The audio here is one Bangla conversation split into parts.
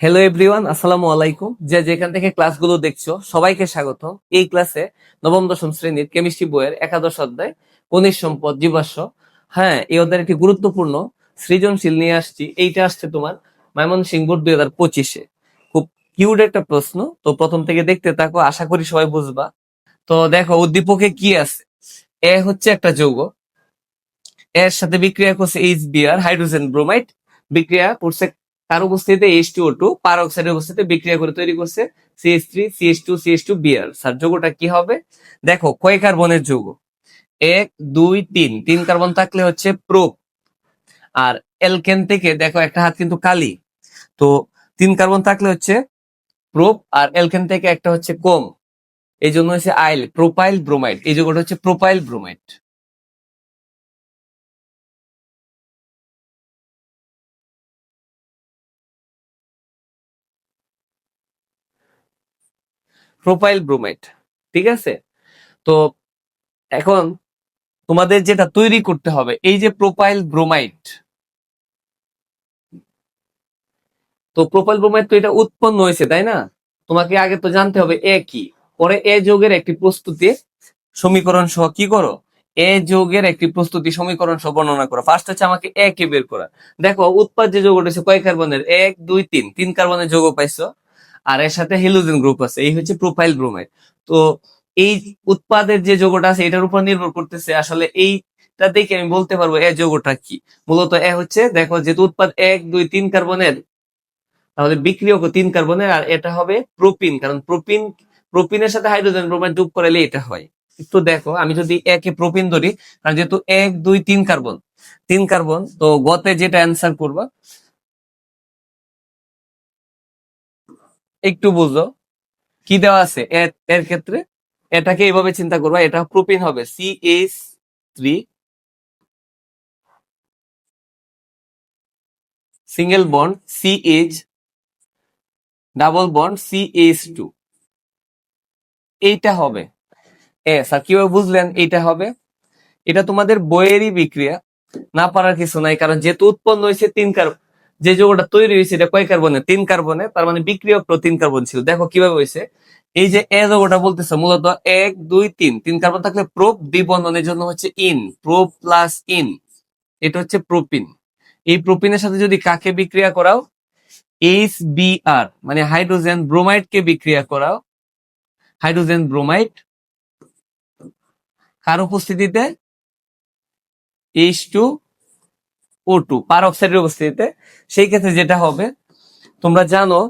হ্যালো এভরিওয়ান আসসালামু আলাইকুম যে যেখান থেকে ক্লাসগুলো দেখছ, সবাইকে স্বাগত এই ক্লাসে নবম, দশম শ্রেণির কেমিস্ট্রি বইয়ের একাদশ অধ্যায়, খনিজ সম্পদ, জীবাশ্ম। হ্যাঁ এই অধ্যায়ের একটি গুরুত্বপূর্ণ, সৃজনশীল নিয়ে আসছি। এইটা আসছে তোমার ময়মনসিংহ বোর্ড দুই হাজার পঁচিশে। খুব কিউট একটা প্রশ্ন। তো প্রথম থেকে দেখতে থাকো, আশা করি সবাই বুঝবা। তো দেখো, উদ্দীপকে কি আছে? এ হচ্ছে একটা যৌগ। এর সাথে বিক্রিয়া করছে এইচ বিআর হাইড্রোজেন ব্রোমাইড বিক্রিয়া করছে তার উপস্থিতিতে এইচ টু ও টু পার অক্সাইডের উপস্থিতিতে বিক্রিয়া করে তৈরি করছে CS three CS two CS two BR sir, যৌগটা কি হবে? দেখো, কয় কার্বনের যৌগ? এক, দুই, তিন। তিন কার্বন থাকলে হচ্ছে প্রোপ। আর এলকেন থেকে, দেখো, একটা হাত কিন্তু কালি। তো তিন কার্বন থাকলে হচ্ছে প্রোপ, আর এলকেন থেকে একটা হচ্ছে কম। এই জন্য হচ্ছে আইল প্রোপাইল ব্রোমাইড এই যৌগটা হচ্ছে প্রোপাইল ব্রোমাইড প্রোপাইল ব্রোমাইড ঠিক আছে? তো এখন তোমাদের যেটা তৈরি করতে হবে, এই যে প্রোপাইল ব্রোমাইড তো প্রোপাইল ব্রোমাইড তো এটা উৎপন্ন হয়েছে, তাই না? তোমাকে আগে তো জানতে হবে এ কি। পরে এ যোগের একটি প্রস্তুতি সমীকরণ সহ কি করো? এ যোগের একটি প্রস্তুতি সমীকরণ সহ বর্ণনা করো। ফার্স্ট হচ্ছে আমাকে এ কে বের করা। দেখো উৎপাদ যে যোগ হচ্ছে কয় কার্বনের? এক, দুই, তিন। তিন কার্বনের যৌগ পাইছো। আর এর সাথে হেলোজেন গ্রুপ আছে, এই হচ্ছে প্রোফাইল ব্রোমাইড তো এই উৎপাদের যে যৌগটা আছে, এটার উপর নির্ভর করতেছে আসলে এইটা দেখে আমি বলতে পারব এ যৌগটা কি। মূলত এ হচ্ছে, দেখো যেহেতু উৎপাদ এক, দুই, তিন কার্বনের, তাহলে বিক্রিয়ক তিন কার্বনের, আর এটা হবে প্রোপিন কারণ প্রোপিন প্রোপিনের সাথে হাইড্রোজেন ব্রোমাইড যোগ করালে এটা হয়। একটু দেখো, আমি যদি একে প্রোপিন ধরি কারণ যেহেতু এক, দুই, তিন কার্বন তিন কার্বন, তো গতে যেটা অ্যান্সার করবা একটু বুঝো। কি দেওয়া আছে? এর- ক্ষেত্রে? এটাকে এইভাবে চিন্তা করবা, এটা প্রোপিন হবে। C H three single bond C H double bond C H two এইটা হবে। এ, স্যার, কীভাবে বুঝলেন এইটা হবে? এটা তোমাদের বইয়েরই বিক্রিয়া। না পারার কিছু নাই, কারণ যেহেতু উৎপন্ন হয়েছে তিন কার্বন যে যৌগটা তৈরি হয়েছে এটা কয় কার্বনে? তিন কার্বনে, তার মানে বিক্রিয়ক তিন কার্বন ছিল। দেখো কীভাবে হয়েছে। এই যে এ যৌগটা বলতেছে মূলত এক, দুই, তিন। তিন কার্বন থাকলে প্রোপ দ্বিবন্ধনের জন্য হচ্ছে ইন প্রো প্লাস ইন। এটা হচ্ছে প্রোপিন। এই প্রোপিনের সাথে যদি কাকে বিক্রিয়া করাও? এইচ বি আর মানে হাইড্রোজেন ব্রোমাইড কে বিক্রিয়া করাও? Hydrogen bromide. কার উপস্থিতিতে? এইচ টু ও টু পার অক্সাইডের উপস্থিতিতে, সেই ক্ষেত্রে যেটা হবে, তোমরা জানো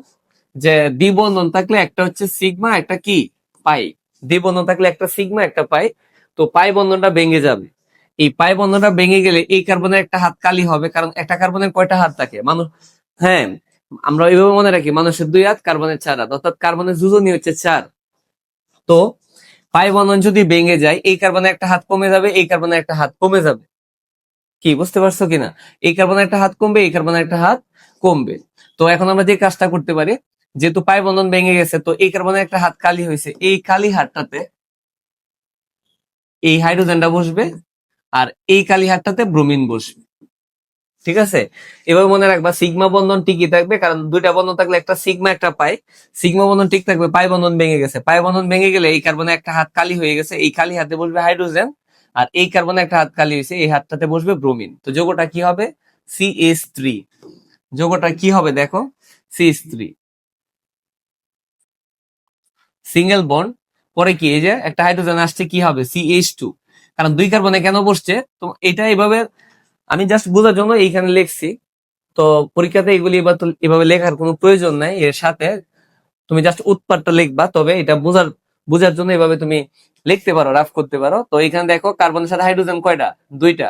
যে দ্বিবন্ধন থাকলে একটা হচ্ছে সিগমা একটা কি? পাই। দ্বিবন্ধন থাকলে একটা সিগমা একটা পাই। তো পাই বন্ধনটা ভেঙে যাবে। এই পাই বন্ধনটা ভেঙে গেলে এই কার্বনের একটা হাত কালি হবে, কারণ একটা কার্বনের কয়টা হাত থাকে? মানুষ হ্যাঁ আমরা এইভাবে মনে রাখি, মানুষের দুই হাত, কার্বনের চার হাত, অর্থাৎ কার্বনের যোজনী হচ্ছে চার। তো পাই বন্ধন যদি ভেঙে যায়, এই কার্বনের একটা হাত কমে যাবে, এই কার্বনের একটা হাত কমে যাবে। কি, বুঝতে পারছ কিনা? এই কার্বনের একটা হাত কমবে, এই কার্বনের একটা হাত কমবে। তো এখন আমরা যে কাজটা করতে পারি, যেহেতু পাই বন্ধন ভেঙে গেছে, তো এই কার্বনের একটা হাত কালি হয়েছে। এই কালি হাতটাতে এই হাইড্রোজেনটা বসবে আর এই কালি হাতটাতে ব্রোমিন বসবে। ঠিক আছে? এবার মনে রাখবা, সিগমা বন্ধন টিকি থাকবে, কারণ দুইটা বন্ধন থাকলে একটা সিগমা, একটা পাই। সিগমা বন্ধন ঠিক থাকবে, পাই বন্ধন ভেঙে গেছে। পাই বন্ধন ভেঙে গেলে এই কার্বনে একটা হাত কালি হয়ে গেছে, এই কালি হাতে বসবে হাইড্রোজেন। আর এই কার্বনে একটা হাত কালি হয়েছে, এই হাতটাতে বসবে ব্রোমিন। তো যৌগটা কি হবে? সি এস থ্রি যোগটা কি হবে দেখো? C S three single bond পরে কি, এই যে একটা হাইড্রোজেন আসছে, কি হবে? সি এইচ টু কারণ দুই কার্বনে কেন বসছে? তো এটা এভাবে, আমি জাস্ট বোঝার জন্য এইখানে লিখছি। তো পরীক্ষাতে এগুলি এবার এভাবে লেখার কোনো প্রয়োজন নাই, এর সাথে তুমি জাস্ট উৎপাদটা লিখবা, তবে এটা বোঝার বোঝার জন্য এভাবে তুমি লিখতে পারো রাফ করতে পারো। তো এখানে দেখো কার্বনের সাথে হাইড্রোজেন কয়টা? দুইটা।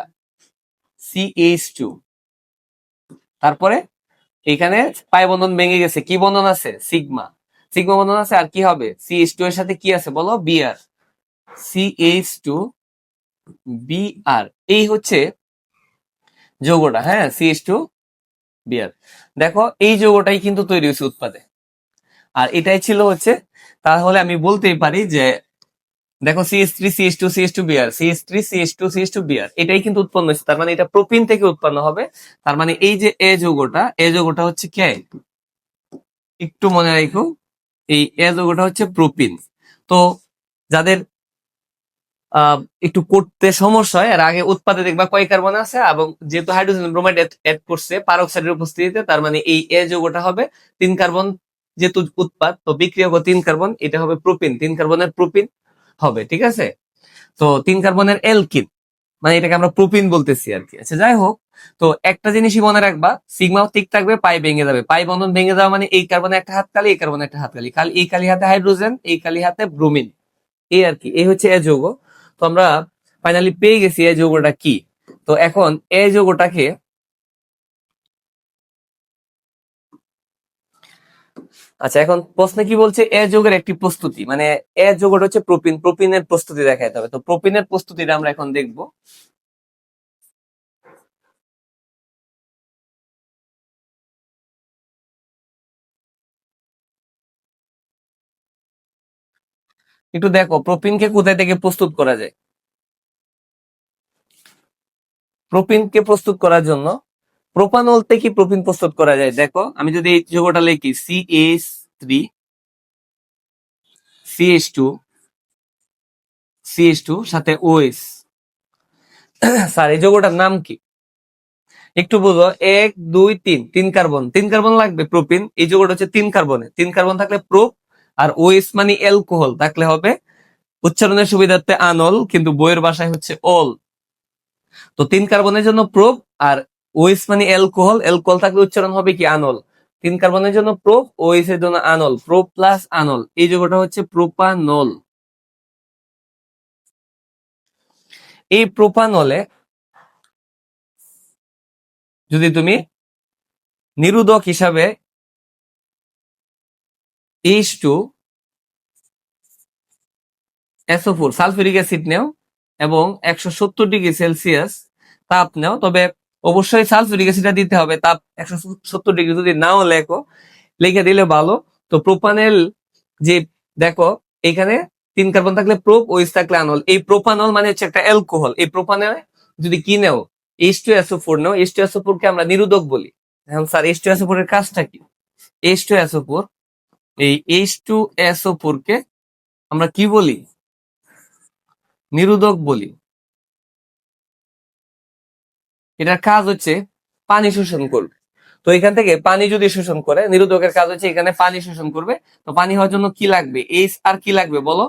সি এইচ টু তারপরে এখানে পাই বন্ধন ভেঙে গেছে। কি বন্ধন আছে? সিগমা সিগমা বন্ধন আছে, আর কি হবে? সি এইচ টু এর সাথে কি আছে বলো? BR C H two BR এই হচ্ছে যৌগটা হ্যাঁ? সি এইচ টু বিআর দেখো, এই যৌগটাই কিন্তু তৈরি হয়েছে উৎপাদে। আর এটাই ছিল হচ্ছে তাহলে আমি বলতেই পারি যে, দেখো CS three CS two CS two BR CS three CS two CS two BR এটাই কিন্তু উৎপন্ন হচ্ছে তার মানে এটা প্রোপিন থেকে উৎপন্ন হবে। তার মানে এই যে এ যৌগটা এ যৌগটা হচ্ছে কে? একটু মনে রাখো, এই এ যৌগটা হচ্ছে প্রোপিন তো যাদের একটু করতে সমস্যা হয়, এর আগে উৎপাদে দেখবা কয় কার্বন আছে, এবং যেহেতু হাইড্রোজেন ব্রোমাইড অ্যাড করছে, পারক্সাইডের উপস্থিতিতে, তার মানে এই এ যৌগটা হবে তিন কার্বন যেহেতু উৎপাদ, তো বিক্রিয়ক তিন কার্বন, এটা হবে প্রোপিন, তিন কার্বনের প্রোপিন হবে, ঠিক আছে? তো তিন কার্বনের এলকিন মানে এটাকে আমরা প্রোপিন বলতেছি আর কি। আচ্ছা যাই হোক, তো একটা জিনিসই মনে রাখবা, সিগমাও ঠিক থাকবে, পাই ভেঙে যাবে। পাই বন্ধন ভেঙে যাওয়া মানে এই কার্বনে একটা হাত, কালি এই কার্বনে একটা হাত, কালি। কাল এই কালি হাতে হাইড্রোজেন, এই কালি হাতে ব্রোমিন। এই আর কি, এই হচ্ছে এ যৌগ তো আমরা ফাইনালি পেয়ে গেছি এ যৌগটা কি? তো এখন এ যৌগটাকে আচ্ছা এখন প্রশ্নে কি বলছে? এ যৌগের একটি প্রস্তুতি। মানে এ যৌগটা হচ্ছে প্রোপিন। প্রোপিনের প্রস্তুতি দেখাইতে হবে। তো প্রোপিনের প্রস্তুতিটা আমরা এখন দেখব। একটু দেখো, প্রোপিনকে কোথায় থেকে প্রস্তুত করা যায়? প্রোপিনকে প্রস্তুত করার জন্য প্রোপানল থেকে প্রোপিন প্রস্তুত করা যায়। দেখো, আমি যদি এই যৌগটা লিখি C H three CH two CH two সাথে ওএস স্যার, এই যৌগটার নাম কি? একটু বুঝো, এক, দুই, তিন তিন কার্বন। তিন কার্বন লাগবে প্রোপিন। এই যৌগটা হচ্ছে তিন কার্বনে। তিন কার্বন থাকলে প্রোপ আর ওএস মানে অ্যালকোহল। থাকলে হবে উচ্চারণের সুবিধার্থে আনল, কিন্তু বইয়ের ভাষায় হচ্ছে অল। তো তিন কার্বনের জন্য প্রোপ আর ওএস মানে অ্যালকোহল অ্যালকোহল থাকলে উচ্চারণ হবে কি? আনল তিন কার্বনের জন্য প্রোপ ওএস এর জন্য আনল প্রো প্লাস আনল এই যৌগটা হচ্ছে প্রোপানল এই প্রোপানলে যদি তুমি নিরোধক হিসাবে H two SO four sulphuric acid নেও এবং একশো সত্তর ডিগ্রি সেলসিয়াস তাপ নেও, তবে অবশ্যই সালফিউরিক অ্যাসিডটা দিতে হবে, তাপ একশো সত্তর ডিগ্রি যদি নাও লেখো, লিখে দিলে ভালো। তো প্রোপানেল যে, দেখো, এখানে তিন কার্বন থাকলে প্রোপ ওইস থাকলে আনল এই প্রোপানল মানে হচ্ছে একটা অ্যালকোহল। এই প্রোপানে যদি কি নেও এইচ টু এসও ফোর নেও এইচ টু এসও ফোর কে আমরা নিরোধক বলি। এখন sir H two SO four এর কাজটা কি? এইচ টু এসও ফোর এই এইচ টু এসও ফোর কে আমরা কি বলি? নিরোধক বলি। এটার কাজ হচ্ছে পানি শোষণ করবে। তো এখান থেকে পানি যদি শোষণ করে, নিরোধকের কাজ হচ্ছে এখানে পানি শোষণ করবে। তো পানি হওয়ার জন্য কি লাগবে? এইচ আর কি লাগবে বলো?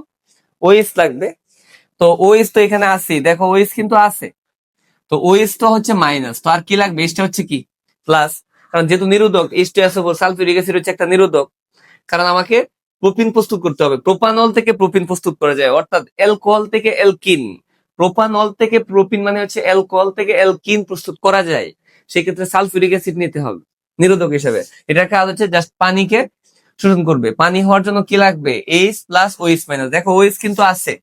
ওএস লাগবে। তো ওএস তো এখানে আছে দেখো ওএস কিন্তু আছে। তো ওএস তো হচ্ছে মাইনাস তো আর কি লাগবে? এইচটা হচ্ছে কি? প্লাস কারণ যেহেতু নিরোধক H two SO sulphuric acid হচ্ছে একটা নিরোধক। কারণ আমাকে প্রোপিন প্রস্তুত করতে হবে। প্রোপানল থেকে প্রোপিন প্রস্তুত করা যায়। অর্থাৎ অ্যালকোহল থেকে অ্যালকিন প্রোপানল থেকে প্রোপিন মানে হচ্ছে অ্যালকোহল থেকে অ্যালকিন প্রস্তুত করা যায়। সেক্ষেত্রে সালফিউরিক অ্যাসিড নিতে হবে, নিরোধক হিসেবে। এটার কাজ হচ্ছে জাস্ট পানিকে শোষণ করবে। পানি হওয়ার জন্য কি লাগবে? এইচ প্লাস ওএইচ মাইনাস দেখো ওএইচ কিন্তু আছে।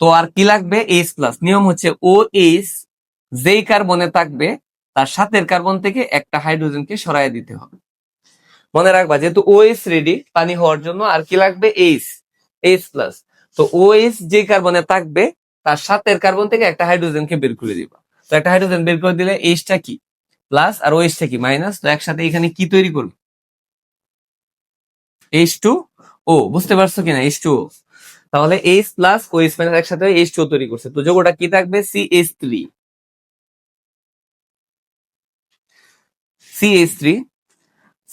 তো আর কি লাগবে? এইচ প্লাস নিয়ম হচ্ছে ও এইচ যেই কার্বনে থাকবে, তার সাথের কার্বন থেকে একটা হাইড্রোজেনকে সরাই দিতে হবে। মনে রাখবা, যেহেতু ওএস রেডি পানি হওয়ার জন্য আর কি লাগবে? এইচ এইচ প্লাস তো ওএস যে কার্বনে থাকবে তার সাথের কার্বন থেকে একটা হাইড্রোজেনকে বের করে দিবা। তো একটা হাইড্রোজেন বের করে দিলে এইচটা কি? প্লাস আর ওএসটা কি? মাইনাস তো একসাথে এখানে কি তৈরি করবে? এইচ টু ও বুঝতে পারছ কিনা? এইচ টু তাহলে এইচ প্লাস ওএস মাইনাস একসাথে এইচ টু তৈরি করছে। তো যোগটা কি থাকবে? C H three C H three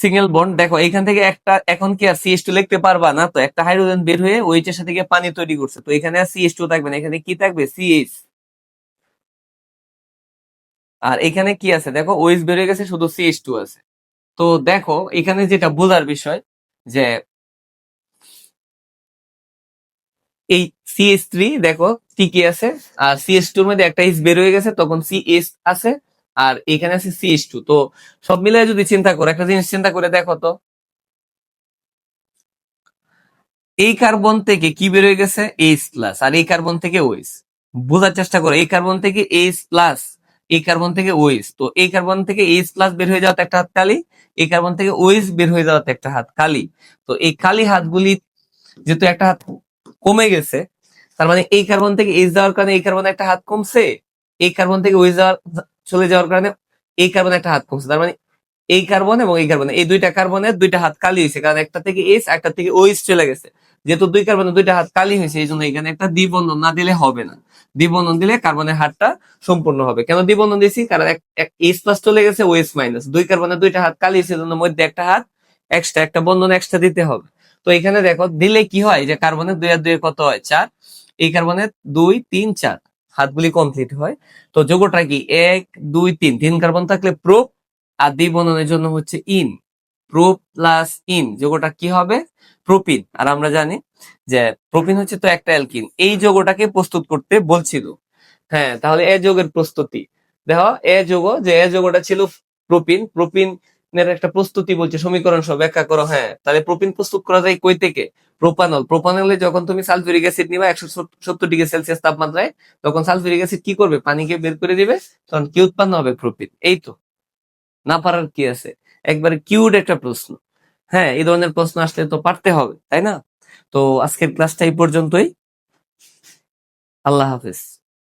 single bond দেখো এখান থেকে একটা, এখন কি আর সিএস টু লিখতে পারবা না তো? একটা হাইড্রোজেন বের হয়ে এর সাথে গিয়ে পানি তৈরি করছে। তো এখানে আর সিএস টু থাকবে না, এখানে কি থাকবে? সিএইচ আর এখানে কি আছে? দেখো ওইচ বের হয়ে গেছে, শুধু সিএস টু আছে। তো দেখো, এখানে যেটা বোঝার বিষয় যে এই সিএস থ্রি দেখো টিকে আছে। আর সিএস টুর মধ্যে একটা এইচ বের হয়ে গেছে, তখন সিএস আছে। আর এখানে আছে সিএস টু তো সব মিলিয়ে যদি চিন্তা করো, একটা জিনিস চিন্তা করে দেখো তো। এই কার্বন থেকে কি বের হয়ে গেছে? এইচ প্লাস আর এই কার্বন থেকে ওইস বোঝার চেষ্টা করো, এই কার্বন থেকে এইচ প্লাস এই কার্বন থেকে ওইস তো এই কার্বন থেকে এইচ প্লাস বের হয়ে যাওয়াতে একটা হাত কালি, এই কার্বন থেকে ওইস বের হয়ে যাওয়াতে একটা হাত কালি। তো এই কালি হাতগুলি যেহেতু একটা হাত কমে গেছে, তার মানে এই কার্বন থেকে এইচ যাওয়ার কারণে এই কার্বন একটা হাত কমছে, এই কার্বন থেকে ওইস যাওয়ার চলে যাওয়ার কারণে এই কার্বনে একটা হাত কমছে। তার মানে এই কার্বন এবং এই কার্বন এই দুইটা কার্বনের দুইটা হাত কালি হয়েছে। কারণ একটা থেকে এস একটা থেকে ওইস চলে গেছে। যেহেতু দুই কার্বনের দুইটা হাত কালি হয়েছে, এই জন্য এখানে একটা দ্বিবন্ধন না দিলে হবে না। দ্বিবন্ধন দিলে কার্বনের হাতটা সম্পূর্ণ হবে। কেন দ্বিবন্ধন দিয়েছি? কারণ এস প্লাস চলে গেছে ওএস মাইনাস দুই কার্বনের দুইটা হাত কালি হয়েছে জন্য মধ্যে একটা হাত এক্সট্রা একটা বন্ধন এক্সট্রা দিতে হবে। তো এখানে দেখো, দিলে কি হয়? যে কার্বনের দুই আর দুই কত হয়? চার। এই কার্বনের দুই, তিন, চার। হাতগুলি কমপ্লিট হয়। তো যোগটা কি? এক, দুই, তিন। তিন কার্বন থাকলে প্রোপ আর দ্বিবন্ধনের জন্য হচ্ছে ইন প্রো প্লাস ইন যোগটা কি হবে? প্রোপিন আর আমরা জানি যে প্রোপিন হচ্ছে তো একটা অ্যালকিন এই যোগটাকে প্রস্তুত করতে বলছিল। হ্যাঁ তাহলে এ যোগের প্রস্তুতি। দেখো, এ যোগ, যে এ যোগটা ছিল প্রোপিন প্রোপিনের একটা প্রস্তুতি বলছে সমীকরণ সব ব্যাখ্যা করো। হ্যাঁ তাহলে প্রোপিন প্রস্তুত করা যায় কই থেকে? প্রোপানল প্রোপানলে যখন তুমি সালফিউরিক অ্যাসিড নিবা, একশো সত্তর ডিগ্রি সেলসিয়াস তাপমাত্রায়, তখন সালফিউরিক অ্যাসিড কি করবে? পানিকে বের করে দিবে, তখন কি উৎপন্ন হবে? প্রোপিন এই তো। না পারার কি আছে? একবার কিউড একটা প্রশ্ন। হ্যাঁ এই ধরনের প্রশ্ন আসলে তো পারতে হবে, তাই না? তো আজকের ক্লাসটা এই পর্যন্তই। আল্লাহ হাফেজ।